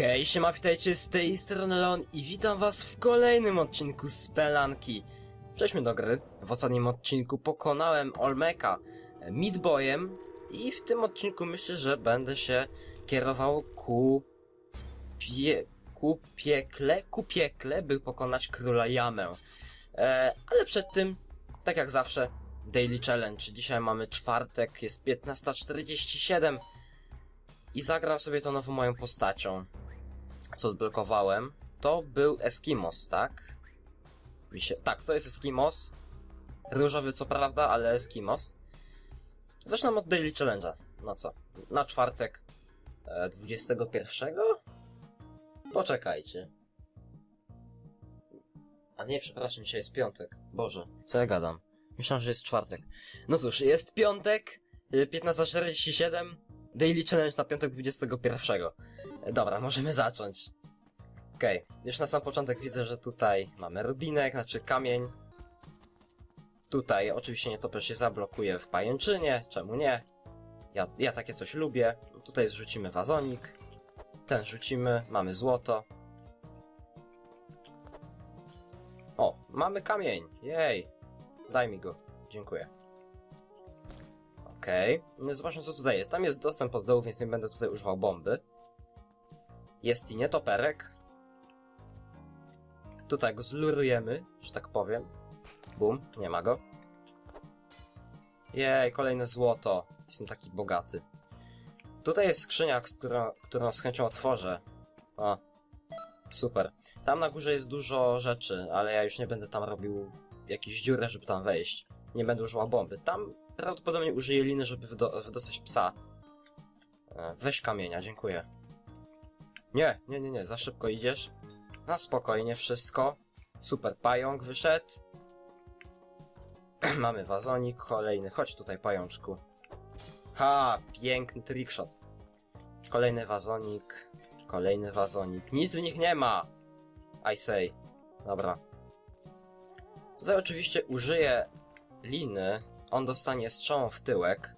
Hej, siema, witajcie z tej strony Leon i witam was w kolejnym odcinku z Pelanki. Przejdźmy do gry. W ostatnim odcinku pokonałem Olmeka Midboyem i w tym odcinku myślę, że będę się kierował ku pie... ku piekle, ku piekle, by pokonać króla Jamę. E, ale przed tym, tak jak zawsze, Daily Challenge. Dzisiaj mamy czwartek, jest 15.47 i zagram sobie tą nową moją postacią. Co odblokowałem, to był Eskimos, tak? Mi się... Tak, to jest Eskimos. Różowy co prawda, ale Eskimos. Zacznę od Daily Challenge'a. No co? Na czwartek e, 21? Poczekajcie. A nie, przepraszam, dzisiaj jest piątek. Boże, co ja gadam? Myślałem, że jest czwartek. No cóż, jest piątek, y, 15.47, Daily Challenge na piątek 21. E, Dobra, możemy zacząć. Okej, już na sam początek widzę, że tutaj mamy rubinek, znaczy kamień. Tutaj oczywiście nietoperz się zablokuje w pajęczynie, czemu nie? Ja, ja takie coś lubię. Tutaj zrzucimy wazonik. Ten rzucimy, mamy złoto. O, mamy kamień, jej. Daj mi go, dziękuję. Okej, okay. zobaczmy co tutaj jest. Tam jest dostęp od dołu, więc nie będę tutaj używał bomby. Jest i nietoperek. Tutaj go zlurujemy, że tak powiem. Bum, nie ma go. Jej, kolejne złoto. Jestem taki bogaty. Tutaj jest skrzynia, którą, którą z chęcią otworzę. O, super. Tam na górze jest dużo rzeczy, ale ja już nie będę tam robił jakiejś dziury, żeby tam wejść. Nie będę używał bomby. Tam prawdopodobnie użyję liny, żeby wydo wydostać psa. E, Weź kamienia, dziękuję. Nie, nie, nie, nie, za szybko idziesz. Na spokojnie wszystko. Super, pająk wyszedł. Mamy wazonik kolejny. Chodź tutaj, pajączku. Ha, piękny trickshot. Kolejny wazonik. Kolejny wazonik. Nic w nich nie ma! I say. Dobra. Tutaj oczywiście użyję liny. On dostanie strzałą w tyłek.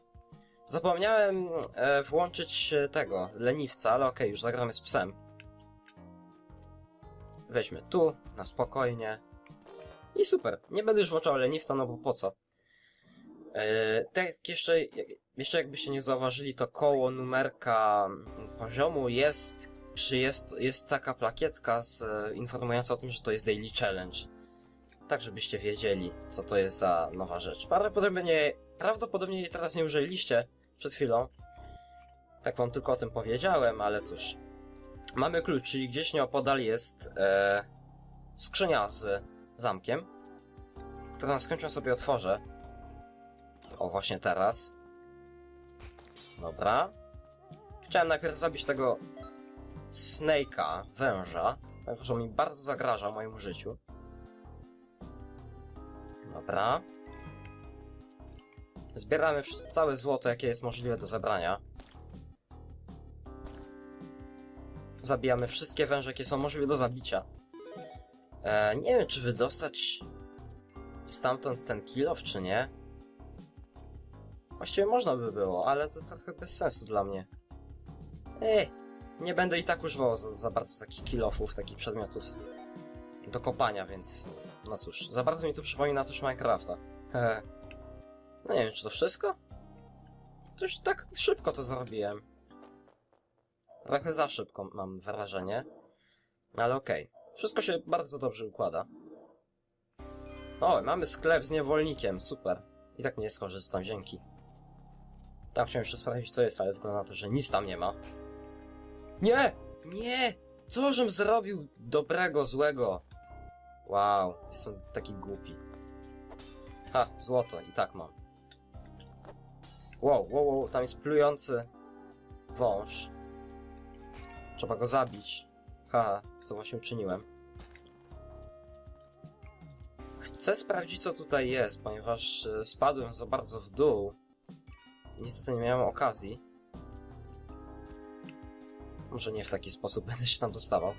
Zapomniałem e, włączyć e, tego, leniwca, ale okej, już zagramy z psem. Weźmy tu, na spokojnie. I super. Nie będę już włączał leniwca, no bo po co? E, tak jeszcze, jeszcze jakbyście nie zauważyli, to koło numerka poziomu jest, czy jest, jest taka plakietka z, e, informująca o tym, że to jest Daily Challenge. Tak, żebyście wiedzieli, co to jest za nowa rzecz. Prawdopodobnie, prawdopodobnie jej teraz nie użyliście przed chwilą. Tak wam tylko o tym powiedziałem, ale cóż. Mamy klucz, czyli gdzieś nieopodal jest e, skrzynia z zamkiem, którą skończę sobie otworzę. O, właśnie teraz. Dobra. Chciałem najpierw zabić tego Snake'a, węża, ponieważ on mi bardzo zagraża mojemu życiu. Dobra. Zbieramy wszystko, całe złoto, jakie jest możliwe do zebrania. Zabijamy wszystkie węże, jakie są możliwe do zabicia. E, nie wiem, czy wydostać stamtąd ten kilof, czy nie. Właściwie można by było, ale to trochę bez sensu dla mnie. Ej, nie będę i tak używał za, za bardzo takich kilofów, takich przedmiotów do kopania, więc no cóż, za bardzo mi to przypomina też Minecrafta. Hehe. No nie wiem, czy to wszystko? Coś tak szybko to zrobiłem. Trochę za szybko mam wrażenie. Ale okej. Okay. Wszystko się bardzo dobrze układa. O, mamy sklep z niewolnikiem, super. I tak nie skorzystam, dzięki. Tak, chciałem jeszcze sprawdzić co jest, ale wygląda na to, że nic tam nie ma. Nie! Nie! Co żem zrobił dobrego, złego? Wow, jestem taki głupi. Ha, złoto, i tak mam. Wow, wow, wow, tam jest plujący wąż. Trzeba go zabić. Haha, co właśnie uczyniłem. Chcę sprawdzić, co tutaj jest, ponieważ e, spadłem za bardzo w dół. Niestety nie miałem okazji. Może nie w taki sposób będę się tam dostawał.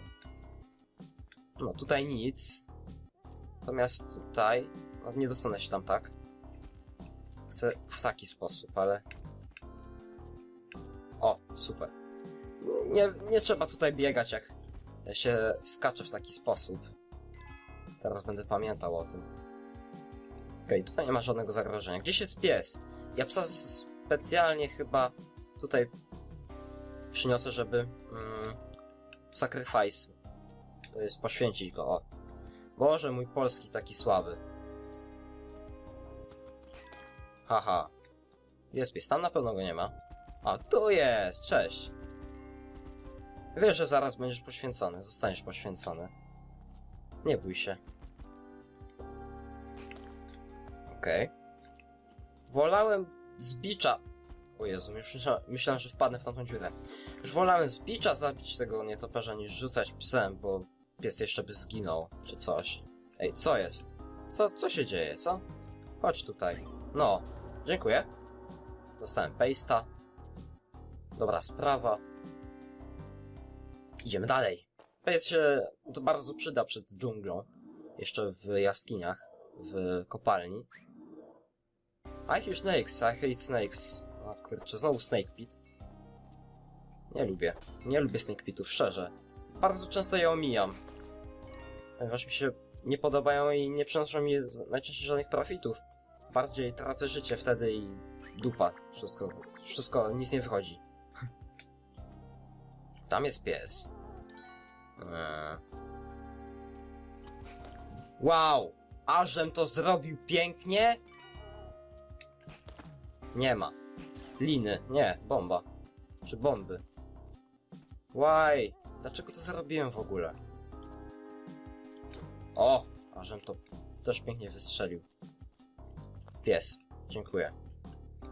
No, tutaj nic. Natomiast tutaj... No, nie dostanę się tam tak. Chcę w taki sposób, ale... O, super. Nie, nie trzeba tutaj biegać, jak się skacze w taki sposób. Teraz będę pamiętał o tym. Okej, tutaj nie ma żadnego zagrożenia. Gdzieś jest pies? Ja psa specjalnie chyba tutaj przyniosę, żeby mm, sacrifice. To jest poświęcić go. O. Boże, mój polski taki słaby. Haha. Jest pies, tam na pewno go nie ma. A, tu jest, cześć. Wiesz, że zaraz będziesz poświęcony, zostaniesz poświęcony. Nie bój się. Okej. Wolałem z bicza... O Jezu, już myśla... myślałem, że wpadnę w tamtą dziurę. Już wolałem z bicza zabić tego nietoperza niż rzucać psem, bo pies jeszcze by zginął, czy coś. Ej, co jest? Co, co się dzieje, co? Chodź tutaj. No, dziękuję. Dostałem paste'a. Dobra sprawa. Idziemy dalej. Paste się to bardzo przyda przed dżunglą. Jeszcze w jaskiniach, w kopalni. I hear snakes, I hate snakes. O kurczę, znowu snake pit. Nie lubię. Nie lubię snake pitów, szczerze. Bardzo często je omijam. Ponieważ mi się nie podobają i nie przynoszą mi najczęściej żadnych profitów. Bardziej tracę życie wtedy i dupa. Wszystko, wszystko, nic nie wychodzi. Tam jest pies. Eee. Wow! Ażem to zrobił pięknie? Nie ma. Liny. Nie, bomba. Czy bomby. Why? Dlaczego to zrobiłem w ogóle? O! Ażem to też pięknie wystrzelił. Pies. Dziękuję.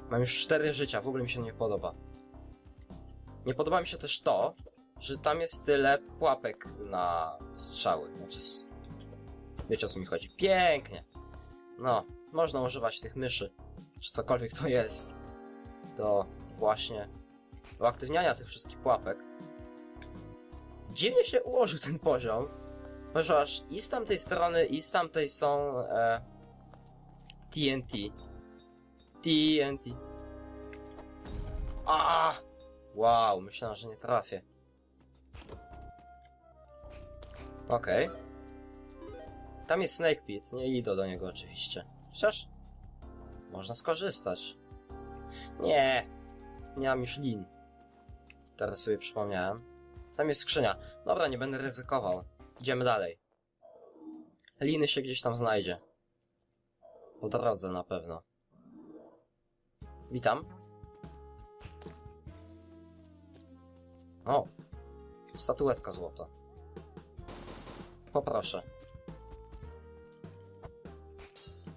Mam już cztery życia, w ogóle mi się nie podoba. Nie podoba mi się też to, że tam jest tyle pułapek na strzały. Znaczy, wiecie o co mi chodzi. Pięknie. No, można używać tych myszy, czy cokolwiek to jest, do właśnie uaktywniania tych wszystkich pułapek. Dziwnie się ułożył ten poziom, ponieważ i z tamtej strony, i z tamtej są e, TNT. TNT. A! Wow, myślałem, że nie trafię. Okej. Tam jest Snake Pit, nie idę do niego oczywiście. Chociaż można skorzystać. Nie, nie mam już lin. Teraz sobie przypomniałem. Tam jest skrzynia. Dobra, nie będę ryzykował. Idziemy dalej. Liny się gdzieś tam znajdzie. Po drodze na pewno. Witam. O, statuetka złota. Poproszę.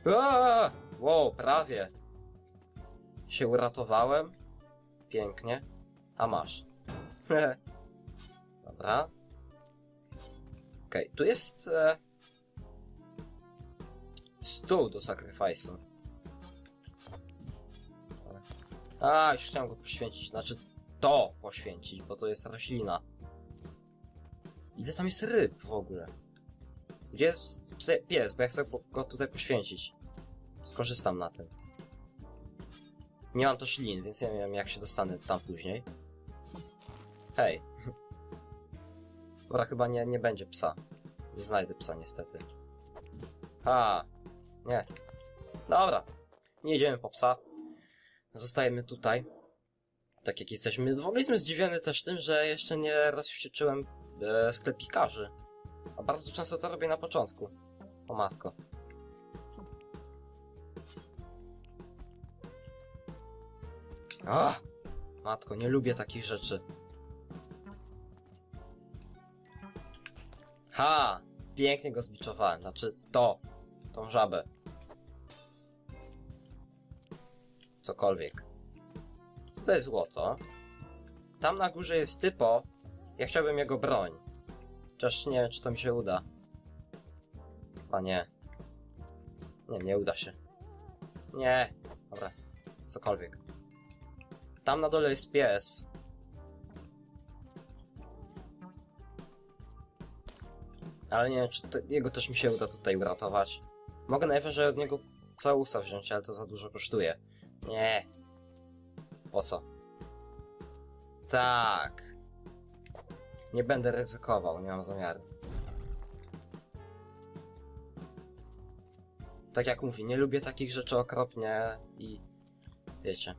Aaa! Wow, prawie. Się uratowałem. Pięknie. A masz. Dobra. Okej, tu jest e... stół do sacrifice'u. A, już chciałem go poświęcić. Znaczy to poświęcić, bo to jest roślina. Ile tam jest ryb w ogóle? Gdzie jest pies? Bo ja chcę go tutaj poświęcić. Skorzystam na tym. Nie mam też lin, więc nie wiem jak się dostanę tam później. Hej. Dobra, chyba nie, nie będzie psa. Nie znajdę psa niestety. A, nie. Dobra. Nie idziemy po psa. Zostajemy tutaj. Tak jak jesteśmy. W ogóle jestem zdziwiony też tym, że jeszcze nie rozwścieczyłem e, sklepikarzy. Bardzo często to robię na początku. O matko. Ach! Matko, nie lubię takich rzeczy. Ha! Pięknie go zbiczowałem. Znaczy to. Tą żabę. Cokolwiek. Tutaj jest złoto. Tam na górze jest typo. Ja chciałbym jego broń. Chociaż nie wiem, czy to mi się uda. A nie. Nie, nie uda się. Nie. Dobra. Cokolwiek. Tam na dole jest pies. Ale nie wiem, czy to, jego też mi się uda tutaj uratować. Mogę najwyżej od niego całusa wziąć, ale to za dużo kosztuje. Nie. Po co? Tak. Nie będę ryzykował, nie mam zamiaru. Tak jak mówię, nie lubię takich rzeczy okropnie i... Wiecie.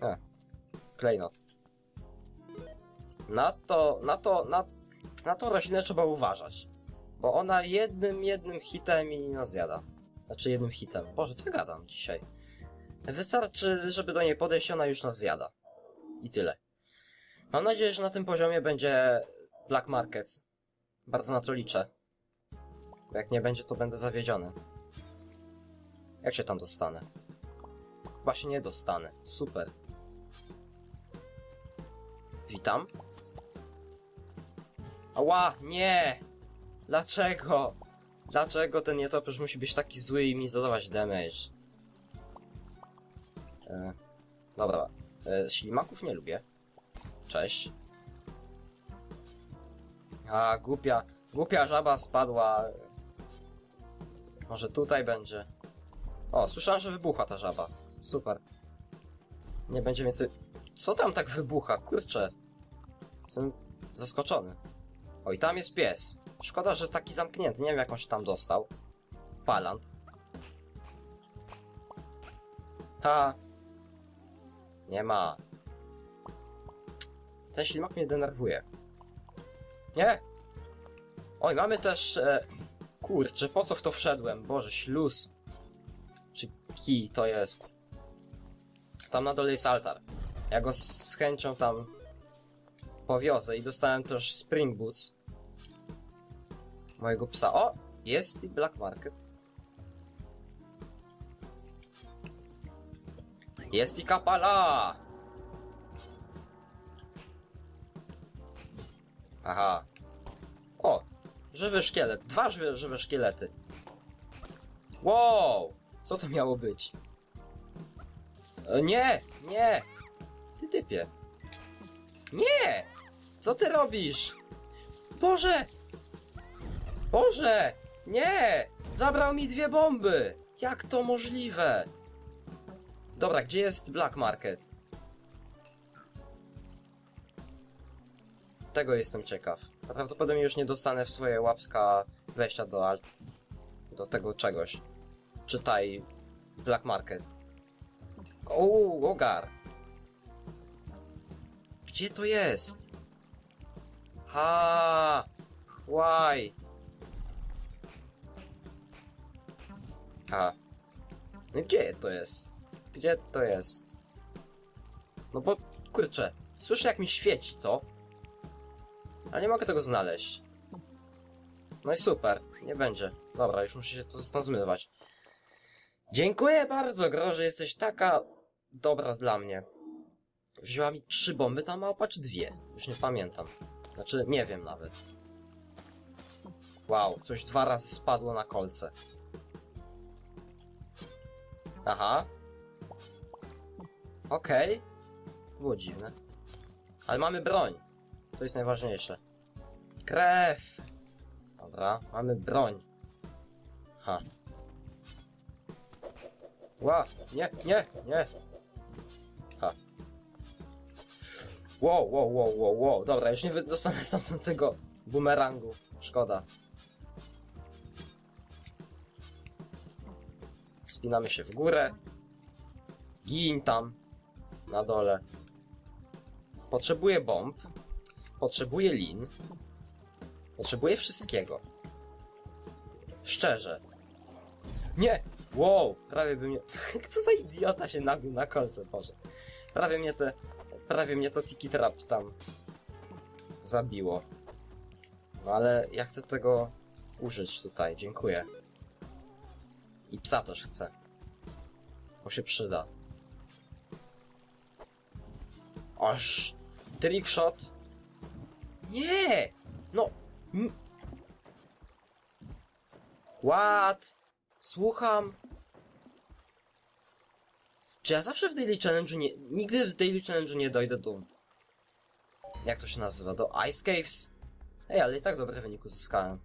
A. Klejnot. Na to, na to, na, na tą roślinę trzeba uważać. Bo ona jednym, jednym hitem i nas zjada. Znaczy jednym hitem. Boże, co gadam dzisiaj? Wystarczy, żeby do niej podejść, ona już nas zjada. I tyle. Mam nadzieję, że na tym poziomie będzie Black Market. Bardzo na to liczę. Bo jak nie będzie, to będę zawiedziony. Jak się tam dostanę? Chyba się nie dostanę. Super. Witam. Ała, nie! Dlaczego? Dlaczego ten nietoperz musi być taki zły i mi zadawać damage? E, dobra. E, ślimaków nie lubię. Cześć. A, głupia, głupia żaba spadła. Może tutaj będzie. O, słyszałem, że wybuchła ta żaba. Super. Nie będzie więcej... Co tam tak wybucha? Kurczę. Jestem zaskoczony. O, i tam jest pies. Szkoda, że jest taki zamknięty. Nie wiem, jak on się tam dostał. Palant. Ta. Nie ma. Ten ślimak mnie denerwuje. Nie! Oj, mamy też... E... Kurczę, po co w to wszedłem? Boże, śluz. Czy kij to jest? Tam na dole jest altar. Ja go z chęcią tam powiozę i dostałem też Spring Boots. Mojego psa. O! Jest i Black Market. Jest i kapala! Aha. O! Żywy szkielet. Dwa żywe, żywe szkielety. Wow! Co to miało być? E, nie! Nie! Ty typie. Nie! Co ty robisz? Boże! Boże! Nie! Zabrał mi dwie bomby! Jak to możliwe? Dobra, gdzie jest Black Market? Tego jestem ciekaw. Prawdopodobnie już nie dostanę w swoje łapska wejścia do do tego czegoś. Czytaj Black Market. O, ogar! Gdzie to jest? Ha! Why? A. No gdzie to jest? Gdzie to jest? No bo, kurczę, słyszę jak mi świeci to. Ale nie mogę tego znaleźć. No i super, nie będzie. Dobra, już muszę się to stąd zmywać. Dziękuję bardzo, Gro, że jesteś taka dobra dla mnie. Wzięła mi trzy bomby, tam małpa czy dwie? Już nie pamiętam. Znaczy, nie wiem nawet. Wow, coś dwa razy spadło na kolce. Aha. Okej. To było dziwne. Ale mamy broń. To jest najważniejsze. Krew. Dobra, mamy broń. Ha. Ła, nie, nie, nie. Ha. Wow, wow, wow, wow, wow. Dobra, już nie dostanę stamtąd tego bumerangu. Szkoda. Wspinamy się w górę. Gin tam. Na dole. Potrzebuję bomb. Potrzebuję lin. Potrzebuję wszystkiego. Szczerze. Nie! Wow! Prawie by mnie... Co za idiota się nabił na kolce, Boże. Prawie mnie te... Prawie mnie to Tiki Trap tam... Zabiło. No ale ja chcę tego użyć tutaj, dziękuję. I psa też chcę. Bo się przyda. Aż... Trickshot. Nie! No... What? Słucham. Czy ja zawsze w Daily Challenge nie... Nigdy w Daily Challenge nie dojdę do... Jak to się nazywa? Do Ice Caves? Ej, ale i tak dobre wynik uzyskałem.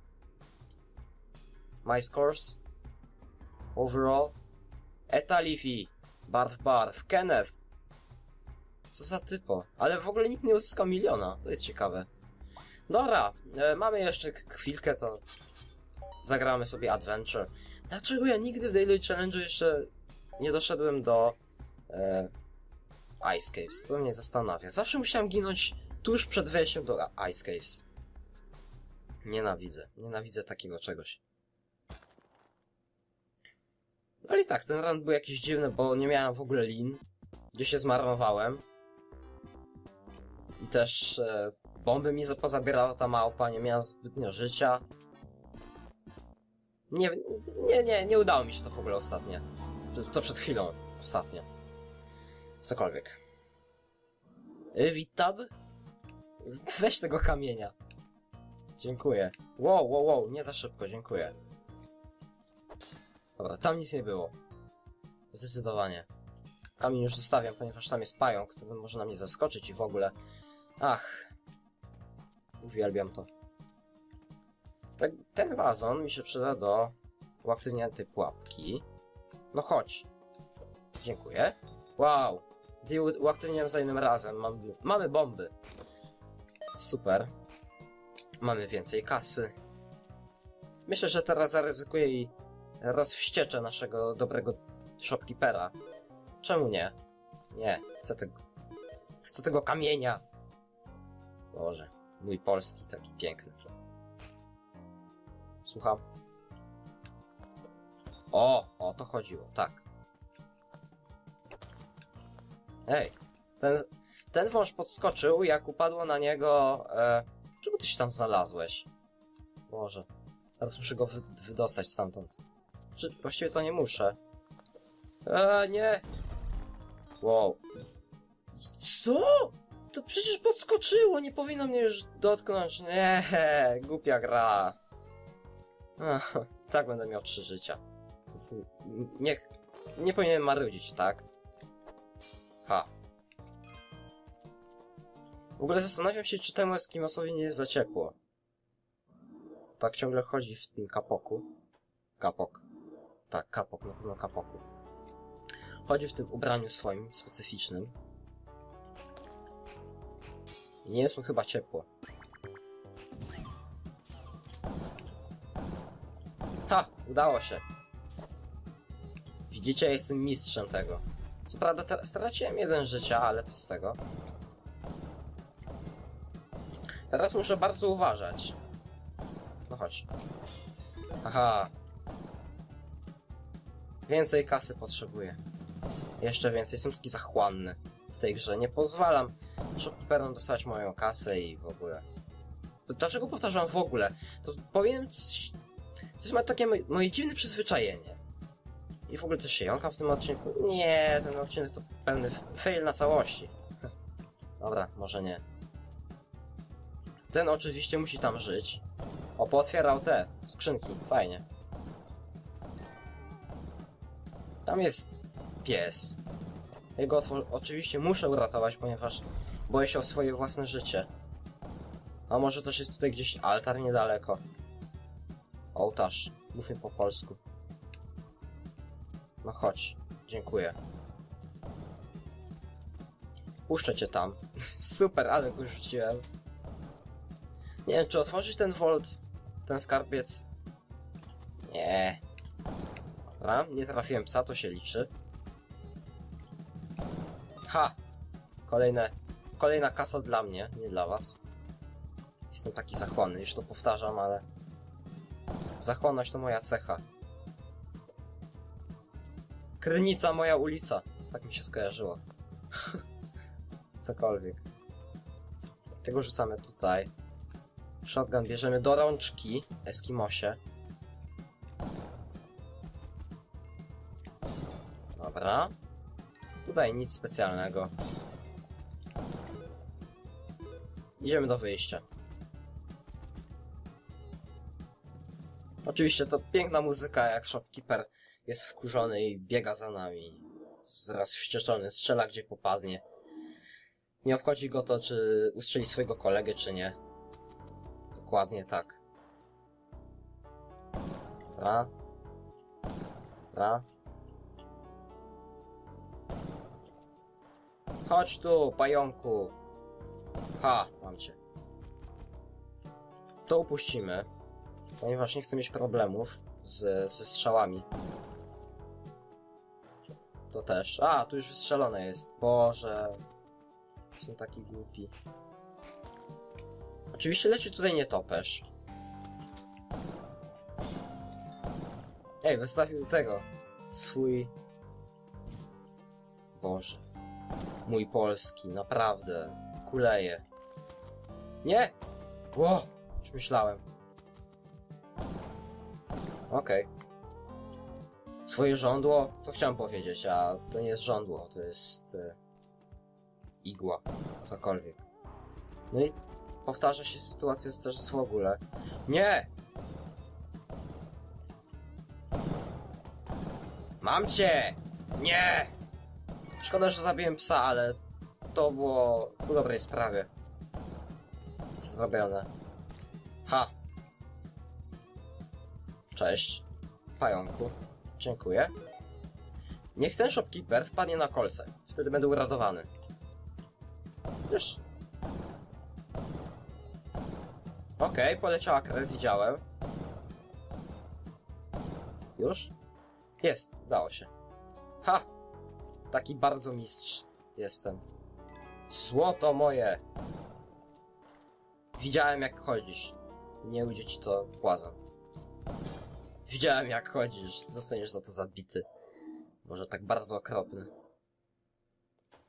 My scores? Overall? Eta Leafy. Barf Barf. Kenneth. Co za typo. Ale w ogóle nikt nie uzyskał miliona. To jest ciekawe. Dobra, e, mamy jeszcze chwilkę, to zagramy sobie Adventure. Dlaczego ja nigdy w Daily Challenge jeszcze nie doszedłem do e, Ice Caves? To mnie zastanawia. Zawsze musiałem ginąć tuż przed wejściem do Ice Caves. Nienawidzę. Nienawidzę takiego czegoś. Ale i tak, ten run był jakiś dziwny, bo nie miałem w ogóle lin. Gdzie się zmarnowałem. I też e, bomby mi za- pozabierała ta małpa, nie miałem zbytnio życia. Nie, nie, nie, nie udało mi się to w ogóle ostatnio. To- przed chwilą, ostatnio. Cokolwiek. Y? Weź tego kamienia. Dziękuję. Wow, wow, wow, nie za szybko, dziękuję. Dobra, tam nic nie było. Zdecydowanie. Kamień już zostawiam, ponieważ tam jest pająk, który może na mnie zaskoczyć i w ogóle. Ach. Uwielbiam to. Tak, ten wazon mi się przyda do uaktywnienia tej pułapki. No chodź. Dziękuję. Wow. U- uaktywniłem za innym razem. Mamy, mamy bomby. Super. Mamy więcej kasy. Myślę, że teraz zaryzykuję i rozwścieczę naszego dobrego shopkeepera. Czemu nie? Nie, chcę tego. Chcę tego kamienia. Boże, mój polski taki piękny. Słucham. O, o to chodziło, tak. Ej, ten, ten wąż podskoczył, jak upadło na niego. E, czemu ty się tam znalazłeś? Boże, teraz muszę go wy, wydostać stamtąd. Czy właściwie to nie muszę? Eee, nie! Wow. Co? To przecież podskoczyło, nie powinno mnie już dotknąć. Nie, głupia gra. Ach, tak będę miał trzy życia. Więc niech. Nie powinienem marudzić, tak? Ha. W ogóle zastanawiam się, czy temu Eskimosowi nie jest za ciepło. Tak ciągle chodzi w tym kapoku. Kapok. Tak, kapok, na pewno kapoku. Chodzi w tym ubraniu swoim, specyficznym. Nie mu chyba ciepło. Ha! Udało się. Widzicie, jestem mistrzem tego. Co prawda straciłem jeden życia, ale co z tego? Teraz muszę bardzo uważać. No chodź. Aha. Więcej kasy potrzebuję. Jeszcze więcej. Jestem taki zachłanny w tej grze. Nie pozwalam shopkeeperom dostać moją kasę i w ogóle. Dlaczego powtarzam w ogóle? To powiem... To jest takie moje, moje dziwne przyzwyczajenie. I w ogóle też się jąkam w tym odcinku. Nie, ten odcinek to pełny fail na całości. Dobra, może nie. Ten oczywiście musi tam żyć. O, pootwierał te skrzynki. Fajnie. Tam jest pies. Jego oczywiście muszę uratować, ponieważ boję się o swoje własne życie. A może też jest tutaj gdzieś altar niedaleko. Ołtarz. Mówię po polsku. No chodź. Dziękuję. Puszczę cię tam. Super, ale go rzuciłem. Nie wiem, czy otworzyć ten volt, ten skarbiec? Nie. Dobra, nie trafiłem psa, to się liczy. Ha! Kolejne, kolejna kasa dla mnie, nie dla was. Jestem taki zachłanny, już to powtarzam, ale... Zachłanność to moja cecha. Krynica, moja ulica. Tak mi się skojarzyło. Cokolwiek. Tego rzucamy tutaj. Shotgun bierzemy do rączki, Eskimosie. Dobra. Tutaj nic specjalnego. Idziemy do wyjścia. Oczywiście to piękna muzyka, jak shopkeeper jest wkurzony i biega za nami. Zaraz wścieczony, strzela gdzie popadnie. Nie obchodzi go to, czy ustrzeli swojego kolegę, czy nie. Dokładnie tak. Dobra. Dobra. Chodź tu, pająku. Ha, mam cię. To upuścimy, ponieważ nie chcę mieć problemów z, ze strzałami. To też. A, tu już wystrzelone jest. Boże. Jestem taki głupi. Oczywiście leci tutaj nietoperz. Ej, wystawił tego. Swój... Boże. Mój polski, naprawdę. Kuleje. Nie! Ło! Już myślałem. Okej. Swoje żądło? To chciałem powiedzieć, a to nie jest żądło, to jest... E, igła. Cokolwiek. No i powtarza się sytuacja z też w ogóle. Nie! Mam cię! Nie! Szkoda, że zabiłem psa, ale to było ku dobrej sprawie. Zrobione. Ha! Cześć, pająku. Dziękuję. Niech ten shopkeeper wpadnie na kolce. Wtedy będę uradowany. Już. Okej, poleciała krew, widziałem. Już? Jest, udało się. Ha! Taki bardzo mistrz jestem. Złoto moje! Widziałem jak chodzisz. Nie ujdzie ci to płazem. Widziałem jak chodzisz. Zostaniesz za to zabity. Może tak bardzo okropny.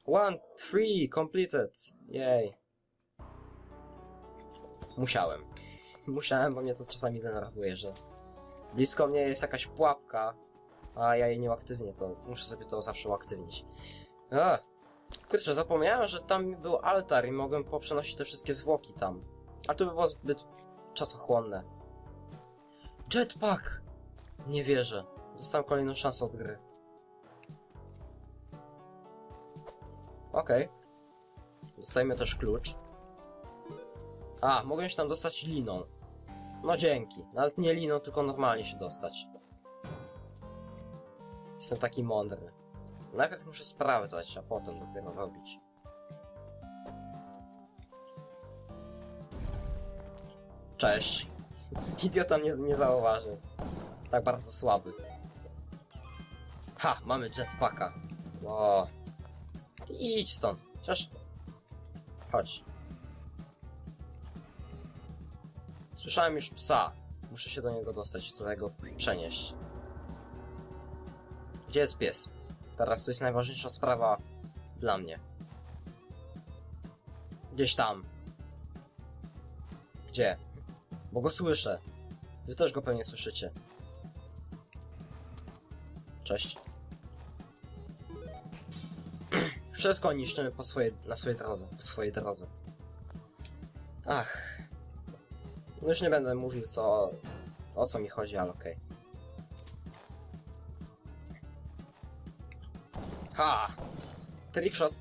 One, three, completed. Jej. Musiałem. Musiałem, bo mnie to czasami denerwuje, że blisko mnie jest jakaś pułapka, a ja jej nie uaktywnię, to muszę sobie to zawsze uaktywnić. Kurczę, zapomniałem, że tam był altar i mogłem poprzenosić te wszystkie zwłoki tam. A to by było zbyt czasochłonne. Jetpack! Nie wierzę. Dostałem kolejną szansę od gry. Okej. Dostajemy też klucz. A, mogłem się tam dostać liną. No dzięki. Nawet nie liną, tylko normalnie się dostać. Jestem taki mądry. Najpierw muszę sprawdzać, a potem dopiero robić. Cześć. Idiota mnie nie zauważył. Tak bardzo słaby. Ha, mamy jetpacka. O. Idź stąd. Chociaż... Chodź. Słyszałem już psa. Muszę się do niego dostać, tutaj go przenieść. Gdzie jest pies? Teraz to jest najważniejsza sprawa dla mnie. Gdzieś tam. Gdzie? Bo go słyszę. Wy też go pewnie słyszycie. Cześć. Wszystko niszczymy po swojej, na swojej drodze, po swojej drodze. Ach. Już nie będę mówił co, o co mi chodzi, ale okej. Ha! Trickshot.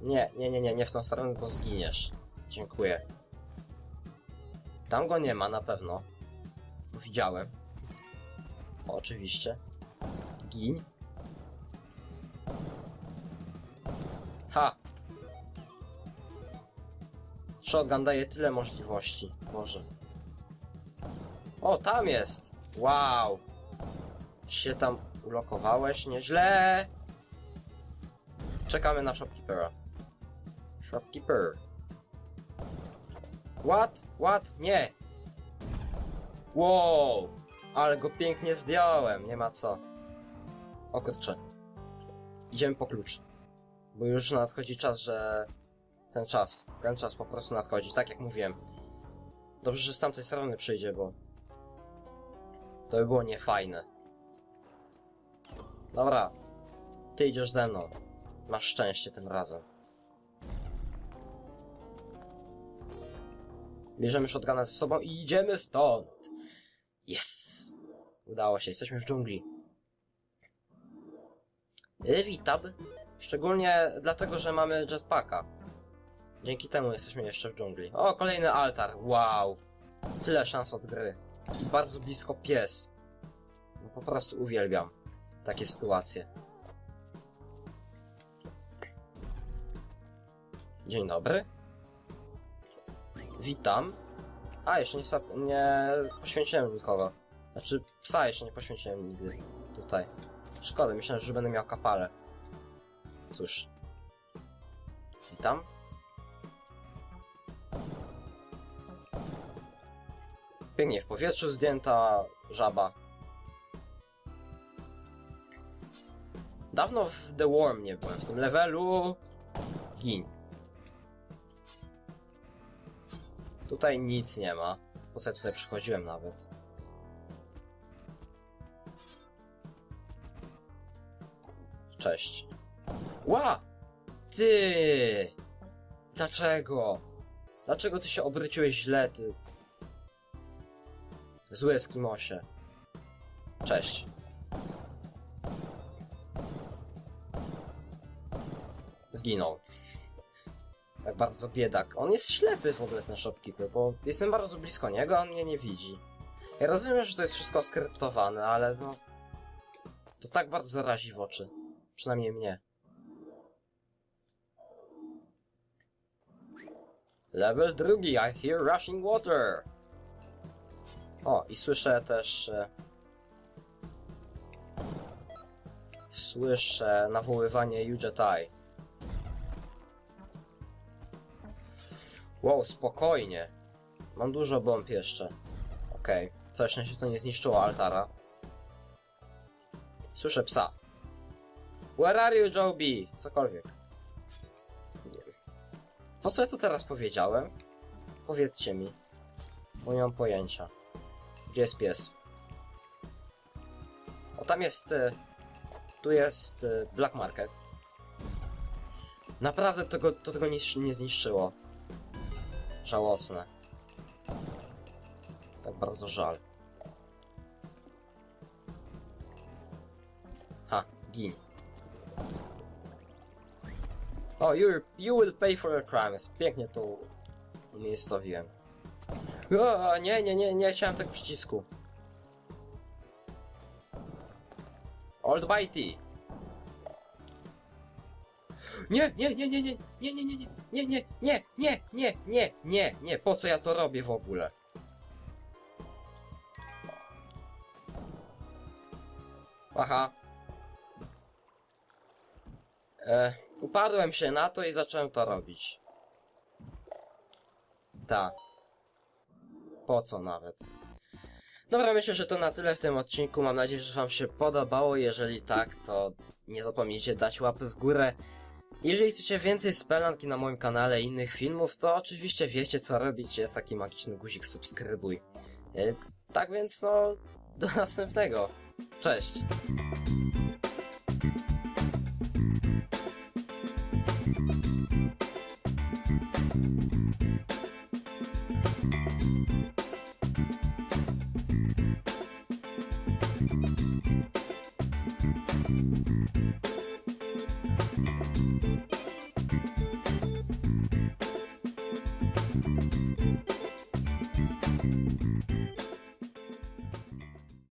Nie, nie, nie, nie, nie w tą stronę, bo zginiesz. Dziękuję. Tam go nie ma na pewno. Widziałem. Oczywiście. Gin. Ha! Shotgun daje tyle możliwości. Boże. O, tam jest! Wow! Się tam ulokowałeś nieźle. Czekamy na shopkeepera. Shopkeeper. What? What? Nie! Wow! Ale go pięknie zdjąłem, nie ma co. O kurczę. Idziemy po klucz. Bo już nadchodzi czas, że... Ten czas, ten czas po prostu nadchodzi, tak jak mówiłem. Dobrze, że z tamtej strony przyjdzie, bo... To by było niefajne. Dobra. Ty idziesz ze mną. Masz szczęście tym razem. Bierzemy shotguna ze sobą i idziemy stąd. Yes! Udało się, jesteśmy w dżungli. Y, Witab. Szczególnie dlatego, że mamy jetpacka. Dzięki temu jesteśmy jeszcze w dżungli. O, kolejny altar. Wow. Tyle szans od gry. I bardzo blisko pies. No po prostu uwielbiam takie sytuacje. Dzień dobry. Witam. A, jeszcze nie, nie poświęciłem nikogo. Znaczy, psa jeszcze nie poświęciłem nigdy. Tutaj. Szkoda, myślałem, że będę miał kapale. Cóż. Witam. Pięknie w powietrzu zdjęta żaba. Dawno w The Worm nie byłem, w tym levelu. Gin. Tutaj nic nie ma. Po co ja tutaj przychodziłem nawet? Cześć. Ła! Ty! Dlaczego? Dlaczego ty się obróciłeś źle, ty? Zły Eskimosie. Cześć. Zginął. Tak bardzo biedak. On jest ślepy w ogóle ten shopkeeper, bo jestem bardzo blisko niego, a on mnie nie widzi. Ja rozumiem, że to jest wszystko skryptowane, ale no... To tak bardzo razi w oczy. Przynajmniej mnie. Level drugi, I hear rushing water. O, i słyszę też... E... Słyszę nawoływanie Yujetai. Wow, spokojnie. Mam dużo bomb jeszcze. Okej. Okay. Całe szczęście to nie zniszczyło altara. Słyszę psa. Where are you, Joby? Cokolwiek. Nie wiem. Po co ja to teraz powiedziałem? Powiedzcie mi. Bo nie mam pojęcia. Gdzie jest pies? O, tam jest... Y, tu jest y, Black Market. Naprawdę tego, to tego nie, nie zniszczyło. Żałosne. Tak bardzo żal. Ha, gin. O, you, you will pay for your crimes. Pięknie to umiejscowiłem. O, nie, nie, nie, nie chciałem tego przycisku. Old Bitey. Nie, nie, nie, nie, nie, nie, nie, nie, nie, nie, nie, nie, nie, nie, nie, nie, nie, po co ja to robię w ogóle? Aha. E, upadłem się na to i zacząłem to robić. Ta. Po co nawet? Dobra, myślę, że to na tyle w tym odcinku. Mam nadzieję, że Wam się podobało. Jeżeli tak, to nie zapomnijcie dać łapy w górę. Jeżeli chcecie więcej spelanki na moim kanale i innych filmów, to oczywiście wiecie co robić, jest taki magiczny guzik subskrybuj. E, tak więc no, do następnego. Cześć!